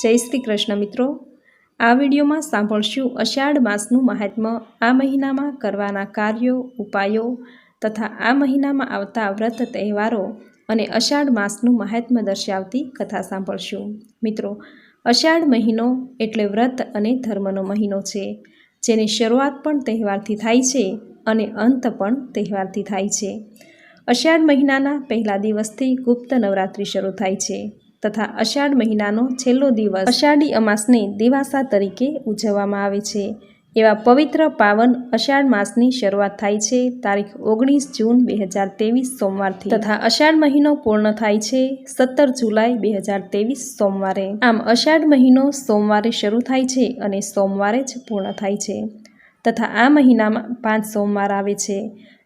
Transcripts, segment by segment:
જય શ્રી કૃષ્ણ મિત્રો. આ વિડીયોમાં સાંભળશું અષાઢ માસનું મહાત્મ્ય આ મહિનામાં કરવાના કાર્યો, ઉપાયો તથા આ મહિનામાં આવતા વ્રત, તહેવારો અને અષાઢ માસનું મહાત્મ્ય દર્શાવતી કથા સાંભળશું. મિત્રો, અષાઢ મહિનો એટલે વ્રત અને ધર્મનો મહિનો છે, જેની શરૂઆત પણ તહેવારથી થાય છે અને અંત પણ તહેવારથી થાય છે. અષાઢ મહિનાના પહેલા દિવસથી ગુપ્ત નવરાત્રિ શરૂ થાય છે. તથા અષાઢ મહિનાનો છેલ્લો દિવસ અષાઢી અમાસને દિવાસા તરીકે ઉજવવામાં આવે છે. એવા પવિત્ર પાવન અષાઢ માસની શરૂઆત થાય છે. તારીખ ઓગણીસ જૂન બે હજાર ત્રેવીસ સોમવારથી તથા અષાઢ મહિનો પૂર્ણ થાય છે સત્તર જુલાઈ બે હજાર ત્રેવીસ સોમવારે. આમ અષાઢ મહિનો સોમવારે શરૂ થાય છે અને સોમવારે જ પૂર્ણ થાય છે તથા આ મહિનામાં પાંચ સોમવાર આવે છે,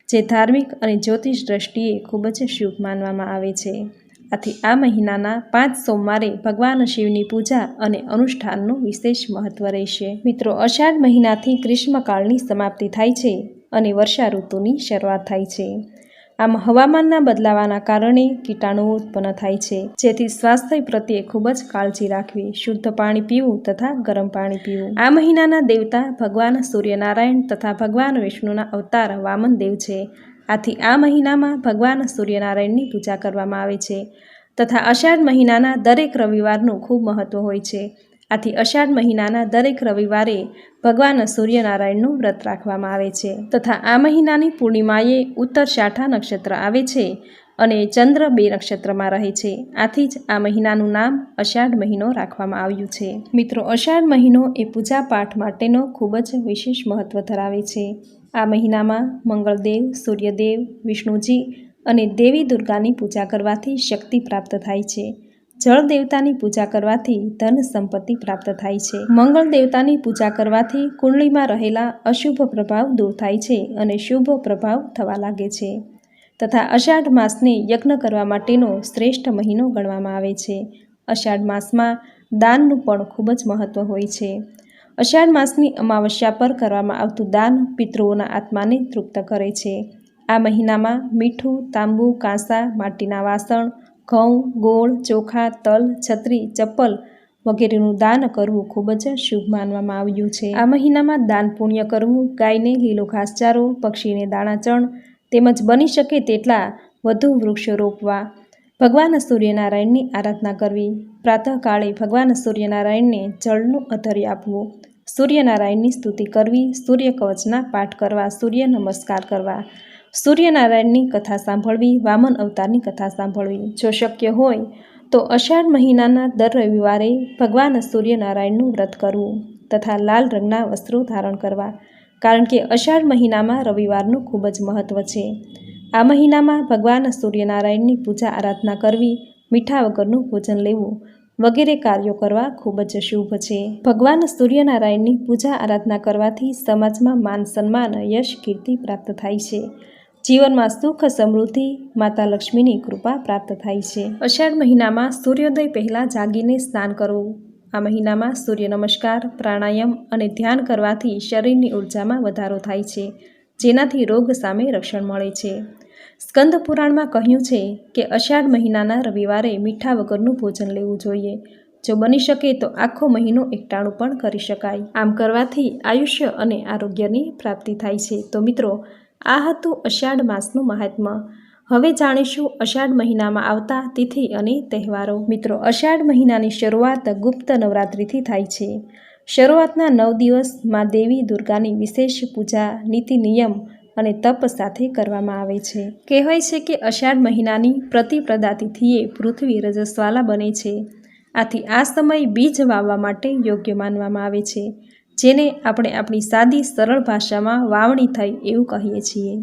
જે ધાર્મિક અને જ્યોતિષ દ્રષ્ટિએ ખૂબ જ શુભ માનવામાં આવે છે. આથી આ મહિનાના પાંચ સોમવારે ભગવાન શિવની પૂજા અને અનુષ્ઠાનનું વિશેષ મહત્વ રહેશે. મિત્રો, અષાઢ મહિનાથી ગ્રીષ્મકાળની સમાપ્તિ થાય છે અને વર્ષા ઋતુની શરૂઆત થાય છે. આમ હવામાનના બદલાવાના કારણે કીટાણુઓ ઉત્પન્ન થાય છે. જેથી સ્વાસ્થ્ય પ્રત્યે ખૂબ જ કાળજી રાખવી, શુદ્ધ પાણી પીવું તથા ગરમ પાણી પીવું. આ મહિનાના દેવતા ભગવાન સૂર્યનારાયણ તથા ભગવાન વિષ્ણુના અવતાર વામન દેવ છે. આથી આ મહિનામાં ભગવાન સૂર્યનારાયણની પૂજા કરવામાં આવે છે. તથા અષાઢ મહિનાના દરેક રવિવારનું ખૂબ મહત્ત્વ હોય છે. આથી અષાઢ મહિનાના દરેક રવિવારે ભગવાન સૂર્યનારાયણનું વ્રત રાખવામાં આવે છે. તથા આ મહિનાની પૂર્ણિમાએ ઉત્તર શાઠા નક્ષત્ર આવે છે અને ચંદ્ર બે નક્ષત્રમાં રહે છે. આથી જ આ મહિનાનું નામ અષાઢ મહિનો રાખવામાં આવ્યું છે. મિત્રો, અષાઢ મહિનો એ પૂજા પાઠ માટેનો ખૂબ જ વિશેષ મહત્ત્વ ધરાવે છે. આ મહિનામાં મંગળદેવ, સૂર્યદેવ, વિષ્ણુજી અને દેવી દુર્ગાની પૂજા કરવાથી શક્તિ પ્રાપ્ત થાય છે. જળ દેવતાની પૂજા કરવાથી ધન સંપત્તિ પ્રાપ્ત થાય છે. મંગળ દેવતાની પૂજા કરવાથી કુંડળીમાં રહેલા અશુભ પ્રભાવ દૂર થાય છે અને શુભ પ્રભાવ થવા લાગે છે. તથા અષાઢ માસને યજ્ઞ કરવા માટેનો શ્રેષ્ઠ મહિનો ગણવામાં આવે છે. અષાઢ માસમાં દાનનું પણ ખૂબ જ મહત્ત્વ હોય છે. અષાઢ માસની અમાવસ્યા પર કરવામાં આવતું દાન પિતૃઓના આત્માને તૃપ્ત કરે છે. આ મહિનામાં મીઠું, તાંબુ, કાંસા, માટીના વાસણ, ઘઉં, ગોળ, ચોખા, તલ, છત્રી, ચપ્પલ વગેરેનું દાન કરવું ખૂબ જ શુભ માનવામાં આવ્યું છે. આ મહિનામાં દાન પુણ્ય કરવું, ગાયને લીલો ઘાસચારો પક્ષીને દાણાચણ તેમજ બની શકે તેટલા વધુ વૃક્ષો રોપવા. ભગવાન સૂર્યનારાયણની આરાધના કરવી. પ્રાતઃકાળે ભગવાન સૂર્યનારાયણને જળનું અધર્ય આપવું. સૂર્યનારાયણની સ્તુતિ કરવી સૂર્ય કવચના પાઠ કરવા, સૂર્ય નમસ્કાર કરવા. સૂર્યનારાયણની કથા સાંભળવી, વામન અવતારની કથા સાંભળવી જો શક્ય હોય, તો અષાઢ મહિનાના દર રવિવારે ભગવાન સૂર્યનારાયણનું વ્રત કરવું તથા લાલ રંગના વસ્ત્રો ધારણ કરવા, કારણ કે અષાઢ મહિનામાં રવિવારનું ખૂબ જ મહત્ત્વ છે. આ મહિનામાં ભગવાન સૂર્યનારાયણની પૂજા આરાધના કરવી, મીઠા વગરનું ભોજન લેવું વગેરે કાર્યો કરવા ખૂબ જ શુભ છે. ભગવાન સૂર્યનારાયણની પૂજા આરાધના કરવાથી સમાજમાં માન સન્માન, યશ, કીર્તિ પ્રાપ્ત થાય છે. જીવનમાં સુખ સમૃદ્ધિ, માતા લક્ષ્મીની કૃપા પ્રાપ્ત થાય છે. અષાઢ મહિનામાં સૂર્યોદય પહેલાં જાગીને સ્નાન કરવું. આ મહિનામાં સૂર્ય નમસ્કાર, પ્રાણાયામ અને ધ્યાન કરવાથી શરીરની ઉર્જામાં વધારો થાય છે, જેનાથી રોગ સામે રક્ષણ મળે છે. સ્કંદ પુરાણમાં કહ્યું છે કે અષાઢ મહિનાના રવિવારે મીઠા વગરનું ભોજન લેવું જોઈએ. જો બની શકે તો આખો મહિનો એકટાણું પણ કરી શકાય. આમ કરવાથી આયુષ્ય અને આરોગ્યની પ્રાપ્તિ થાય છે. તો મિત્રો આ હતું અષાઢ માસનું મહાત્મ્ય હવે જાણીશું અષાઢ મહિનામાં આવતા તિથિ અને તહેવારો. મિત્રો, અષાઢ મહિનાની શરૂઆત ગુપ્ત નવરાત્રિથી થાય છે. શરૂઆતના નવ દિવસમાં દેવી દુર્ગાની વિશેષ પૂજા, નીતિ નિયમ અને તપ સાથે કરવામાં આવે છે. કહેવાય છે કે અષાઢ મહિનાની પ્રતિપ્રદા તિથિએ પૃથ્વી રજસ્વાલા બને છે. આથી આ સમય બીજ વાવવા માટે યોગ્ય માનવામાં આવે છે. જેને આપણે આપણી સાદી, સરળ ભાષામાં વાવણી થઈ એવું કહીએ છીએ.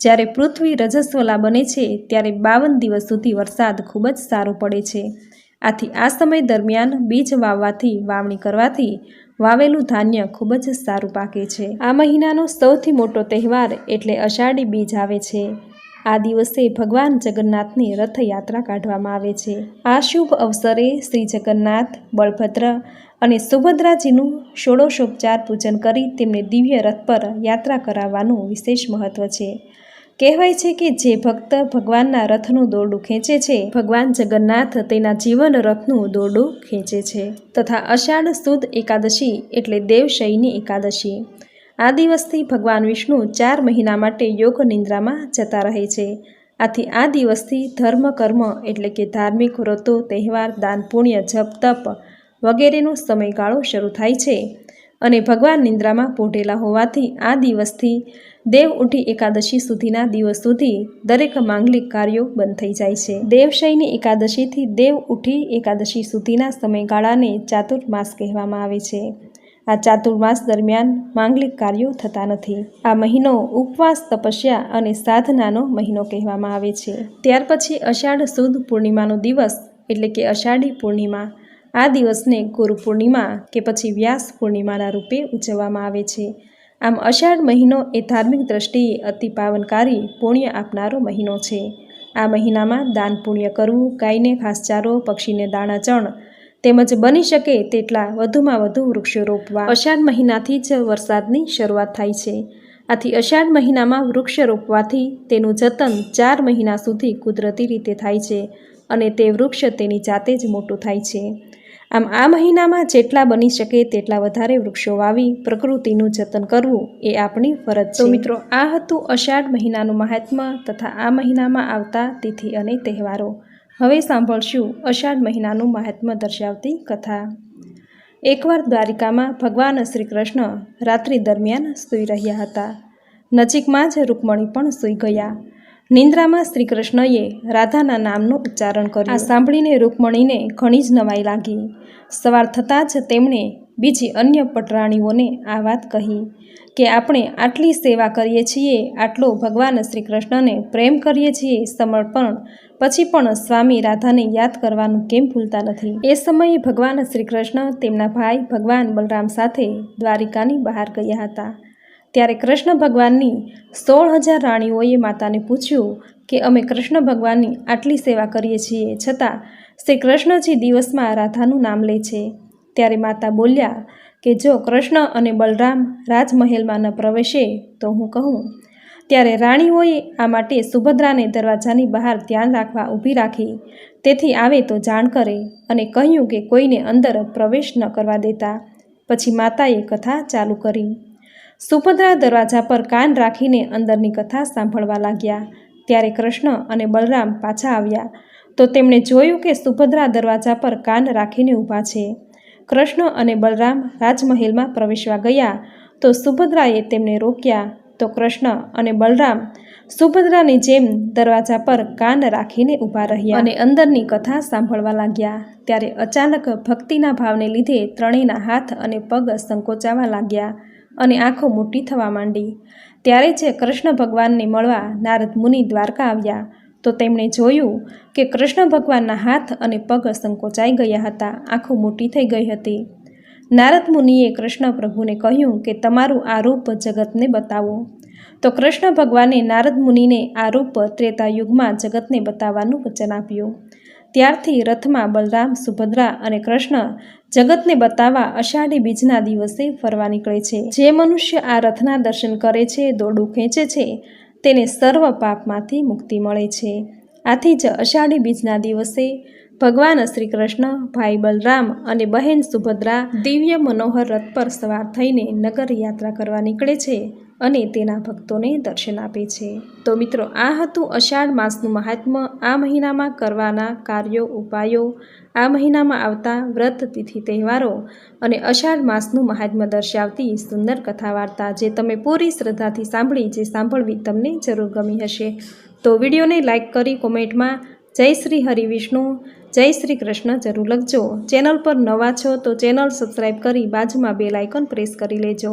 જ્યારે પૃથ્વી રજસ્વલા બને છે, ત્યારે બાવન દિવસ સુધી વરસાદ ખૂબ જ સારો પડે છે. આથી આ સમય દરમિયાન બીજ વાવવાથી, વાવણી કરવાથી વાવેલું ધાન્ય ખૂબ જ સારું પાકે છે. આ મહિનાનો સૌથી મોટો તહેવાર એટલે અષાઢી બીજ આવે છે. આ દિવસે ભગવાન જગન્નાથની રથયાત્રા કાઢવામાં આવે છે. આ શુભ અવસરે શ્રી જગન્નાથ, બળભદ્ર અને સુભદ્રાજીનું ષોડશોપચાર પૂજન કરી તેમને દિવ્ય રથ પર યાત્રા કરાવવાનું વિશેષ મહત્ત્વ છે. કહેવાય છે કે જે ભક્ત ભગવાનના રથનું દોરડું ખેંચે છે, ભગવાન જગન્નાથ તેના જીવન રથનું દોરડું ખેંચે છે. તથા અષાઢ સુદ એકાદશી એટલે દેવશયની એકાદશી. આ દિવસથી ભગવાન વિષ્ણુ ચાર મહિના માટે યોગ નિંદ્રામાં જતા રહે છે. આથી આ દિવસથી ધર્મ કર્મ એટલે કે ધાર્મિક વ્રતો, તહેવાર, દાન, પુણ્ય, જપ, તપ વગેરેનો સમયગાળો શરૂ થાય છે અને ભગવાન નિંદ્રામાં પોઢેલા હોવાથી આ દિવસથી દેવ ઉઠી એકાદશી સુધીના દિવસ સુધી દરેક માંગલિક કાર્યો બંધ થઈ જાય છે. દેવશયની એકાદશીથી દેવ ઉઠી એકાદશી સુધીના સમયગાળાને ચાતુર્માસ કહેવામાં આવે છે. આ ચાતુર્માસ દરમિયાન માંગલિક કાર્યો થતા નથી. આ મહિનો ઉપવાસ, તપસ્યા અને સાધનાનો મહિનો કહેવામાં આવે છે. ત્યાર પછી અષાઢ સુદ પૂર્ણિમાનો દિવસ એટલે કે અષાઢી પૂર્ણિમા આ દિવસને ગુરુ પૂર્ણિમા કે પછી વ્યાસ પૂર્ણિમાના રૂપે ઉજવવામાં આવે છે. આમ અષાઢ મહિનો એ ધાર્મિક દ્રષ્ટિએ અતિ પાવનકારી પુણ્ય આપનારો મહિનો છે. આ મહિનામાં દાન પુણ્ય કરવું, ગાયને ઘાસચારો, પક્ષીને દાણા ચણ તેમજ બની શકે તેટલા વધુમાં વધુ વૃક્ષો રોપવા. અષાઢ મહિનાથી જ વરસાદની શરૂઆત થાય છે. આથી અષાઢ મહિનામાં વૃક્ષ રોપવાથી તેનું જતન ચાર મહિના સુધી કુદરતી રીતે થાય છે અને તે વૃક્ષ તેની જાતે જ મોટું થાય છે. આમ આ મહિનામાં જેટલા બની શકે તેટલા વધારે વૃક્ષો વાવી પ્રકૃતિનું જતન કરવું એ આપણી ફરજ છે. મિત્રો આ હતું અષાઢ મહિનાનું મહાત્મ્ય તથા આ મહિનામાં આવતા તિથિ અને તહેવારો. હવે સાંભળશું અષાઢ મહિનાનું મહાત્મ્ય દર્શાવતી કથા. એકવાર દ્વારિકામાં ભગવાન શ્રી કૃષ્ણ રાત્રિ દરમિયાન સૂઈ રહ્યા હતા. નજીકમાં જ રૂકમણી પણ સૂઈ ગયા. નિંદ્રામાં શ્રી કૃષ્ણએ રાધાના નામનું ઉચ્ચારણ કર્યું. આ સાંભળીને રૂકમણીને ઘણી જ નવાઈ લાગી. સવાર થતાં જ તેમણે બીજી અન્ય પટરાણીઓને આ વાત કહી કે, આપણે આટલી સેવા કરીએ છીએ, આટલો ભગવાન શ્રી કૃષ્ણને પ્રેમ કરીએ છીએ, સમર્પણ. પછી પણ સ્વામી રાધાને યાદ કરવાનું કેમ ભૂલતા નથી? એ સમયે ભગવાન શ્રી કૃષ્ણ તેમના ભાઈ ભગવાન બલરામ સાથે દ્વારિકાની બહાર ગયા હતા. ત્યારે કૃષ્ણ ભગવાનની સોળ હજાર રાણીઓએ માતાને પૂછ્યું કે અમે કૃષ્ણ ભગવાનની આટલી સેવા કરીએ છીએ છતાં શ્રી કૃષ્ણજી દિવસમાં રાધાનું નામ લે છે. ત્યારે માતા બોલ્યા કે જો કૃષ્ણ અને બલરામ રાજમહેલમાં ન પ્રવેશે તો હું કહું. ત્યારે રાણીઓએ આ માટે સુભદ્રાને દરવાજાની બહાર ધ્યાન રાખવા ઊભી રાખી. તેથી આવે તો જાણ કરે અને કહ્યું કે કોઈને અંદર પ્રવેશ ન કરવા દેતા. પછી માતાએ કથા ચાલુ કરી. સુભદ્રા દરવાજા પર કાન રાખીને અંદરની કથા સાંભળવા લાગ્યા. ત્યારે કૃષ્ણ અને બલરામ પાછા આવ્યા. તો તેમણે જોયું કે સુભદ્રા દરવાજા પર કાન રાખીને ઊભા છે. કૃષ્ણ અને બલરામ રાજમહેલમાં પ્રવેશવા ગયા. તો સુભદ્રાએ તેમને રોક્યા. તો કૃષ્ણ અને બલરામ સુભદ્રાની જેમ દરવાજા પર કાન રાખીને ઊભા રહ્યા અને અંદરની કથા સાંભળવા લાગ્યા. ત્યારે અચાનક ભક્તિના ભાવને લીધે ત્રણેયના હાથ અને પગ સંકોચાવા લાગ્યા. અને આંખો મોટી થવા માંડી. ત્યારે જે કૃષ્ણ ભગવાનને મળવા નારદ મુનિ દ્વારકા આવ્યા. તો તેમણે જોયું કે કૃષ્ણ ભગવાનના હાથ અને પગ સંકોચાઈ ગયા હતા. આંખો મોટી થઈ ગઈ હતી. નારદ મુનિએ કૃષ્ણ પ્રભુને કહ્યું કે તમારું આ રૂપ જગતને બતાવો. તો કૃષ્ણ ભગવાને નારદ મુનિને આ રૂપ ત્રેતા યુગમાં જગતને બતાવવાનું વચન આપ્યું. ત્યારથી રથમાં બલરામ, સુભદ્રા અને કૃષ્ણ જગતને બતાવવા અષાઢી બીજના દિવસે ફરવા નીકળે છે. જે મનુષ્ય આ રથના દર્શન કરે છે, દોરડું ખેંચે છે, તેને સર્વ પાપમાંથી મુક્તિ મળે છે. આથી જ અષાઢી બીજના દિવસે ભગવાન શ્રી કૃષ્ણ ભાઈ બલરામ અને બહેન સુભદ્રા દિવ્ય મનોહર રથ પર સવાર થઈને નગર યાત્રા કરવા નીકળે છે. અને તેના ભક્તોને દર્શન આપે છે. તો મિત્રો, આ હતું અષાઢ માસનું મહાત્મ્ય આ મહિનામાં કરવાના કાર્યો, ઉપાયો, આ મહિનામાં આવતા વ્રત, તિથિ, તહેવારો અને અષાઢ માસનું મહાત્મ્ય દર્શાવતી સુંદર કથા વાર્તા જે તમે પૂરી શ્રદ્ધાથી સાંભળી, જે સાંભળવી તમને જરૂર ગમી હશે. તો વિડીયોને લાઇક કરી કોમેન્ટમાં જય શ્રી હરિવિષ્ણુ જય શ્રી કૃષ્ણ જરૂર લખજો. ચેનલ પર નવા છો તો ચેનલ સબસ્ક્રાઈબ કરી બાજુમાં બે લાઇકન પ્રેસ કરી લેજો.